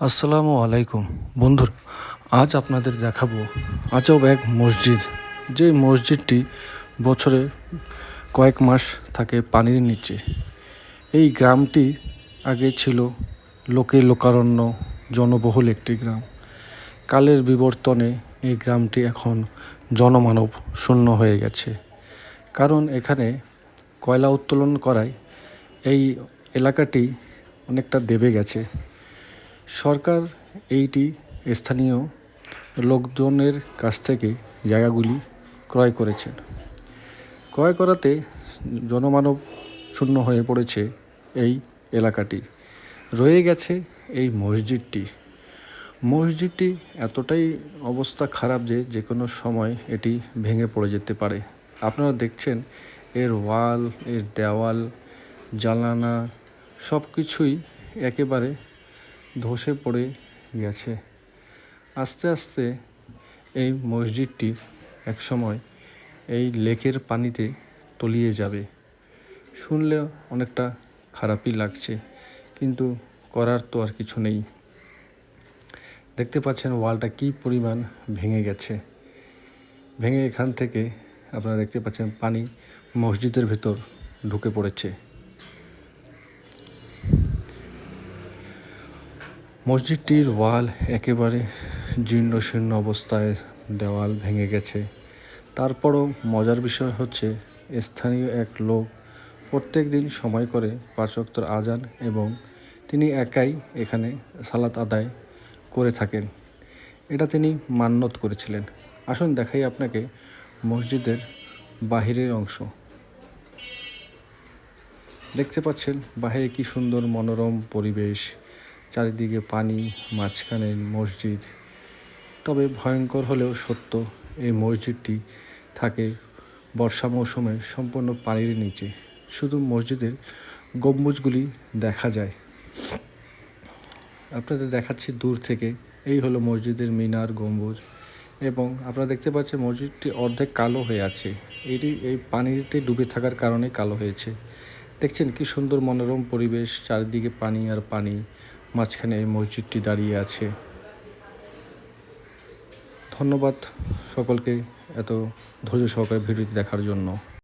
আসসালামু আলাইকুম। বন্ধুর, আজ আপনাদের দেখাবো আজব এক মসজিদ। যে মসজিদটি বছরে কয়েক মাস থাকে পানির নিচে। এই গ্রামটি আগে ছিল লোকে লোকারণ্য, জনবহুল একটি গ্রাম। কালের বিবর্তনে এই গ্রামটি এখন জনমানব শূন্য হয়ে গেছে। কারণ এখানে কয়লা উত্তোলন করায় এই এলাকাটি অনেকটা দেবে গেছে। সরকার এইটি স্থানীয় লোকজনের কাছ থেকে জায়গাগুলি ক্রয় করেছেন ক্রয় করাতে জনমানব শূন্য হয়ে পড়েছে এই এলাকাটি। রয়ে গেছে এই মসজিদটি। মসজিদটি এতটাই অবস্থা খারাপ যে যে কোনো সময় এটি ভেঙে পড়ে যেতে পারে। আপনারা দেখছেন এর ওয়াল, এর দেওয়াল, জানালা সব কিছুই একেবারে ধসে পড়ে গেছে। আস্তে আস্তে এই মসজিদটি একসময় এই লেকের পানিতে তলিয়ে যাবে। শুনলে অনেকটা খারাপই লাগছে, কিন্তু করার তো আর কিছু নেই। দেখতে পাচ্ছেন ওয়ালটা কী পরিমাণ ভেঙে গেছে। ভেঙে এখান থেকে আপনারা দেখতে পাচ্ছেন পানি মসজিদের ভেতর ঢুকে পড়েছে। মসজিদটির ওয়াল একেবারে জীর্ণ শীর্ণ অবস্থায় দেওয়াল ভেঙে গেছে। তারপরও মজার বিষয় হচ্ছে, স্থানীয় এক লোক প্রত্যেক দিন সময় করে পাঁচ ওয়াক্ত আজান এবং তিনি একাই এখানে সালাত আদায় করে থাকেন। এটা তিনি মান্যত করেছিলেন। আসুন দেখাই আপনাকে মসজিদের বাহিরের অংশ। দেখতে পাচ্ছেন বাহিরে কি সুন্দর মনোরম পরিবেশ চারিদিকে পানি, মাঝখানে মসজিদ। তবে ভয়ঙ্কর হলেও সত্য, এই মসজিদটি থাকে বর্ষা মৌসুমে সম্পূর্ণ পানির নিচে। শুধু মসজিদের গম্বুজগুলি দেখা যায়। আপনাদের দেখাচ্ছি দূর থেকে। এই হলো মসজিদের মিনার, গম্বুজ এবং আপনারা দেখতে পাচ্ছেন মসজিদটি অর্ধেক কালো হয়ে আছে। এটি, এই পানিতে ডুবে থাকার কারণে কালো হয়েছে। দেখছেন কি সুন্দর মনোরম পরিবেশ, চারিদিকে পানি আর পানি। মাঝখানে এই মসজিদটি দাঁড়িয়ে আছে। ধন্যবাদ সকলকে এত ধৈর্য সহকারে ভিডিওটি দেখার জন্য।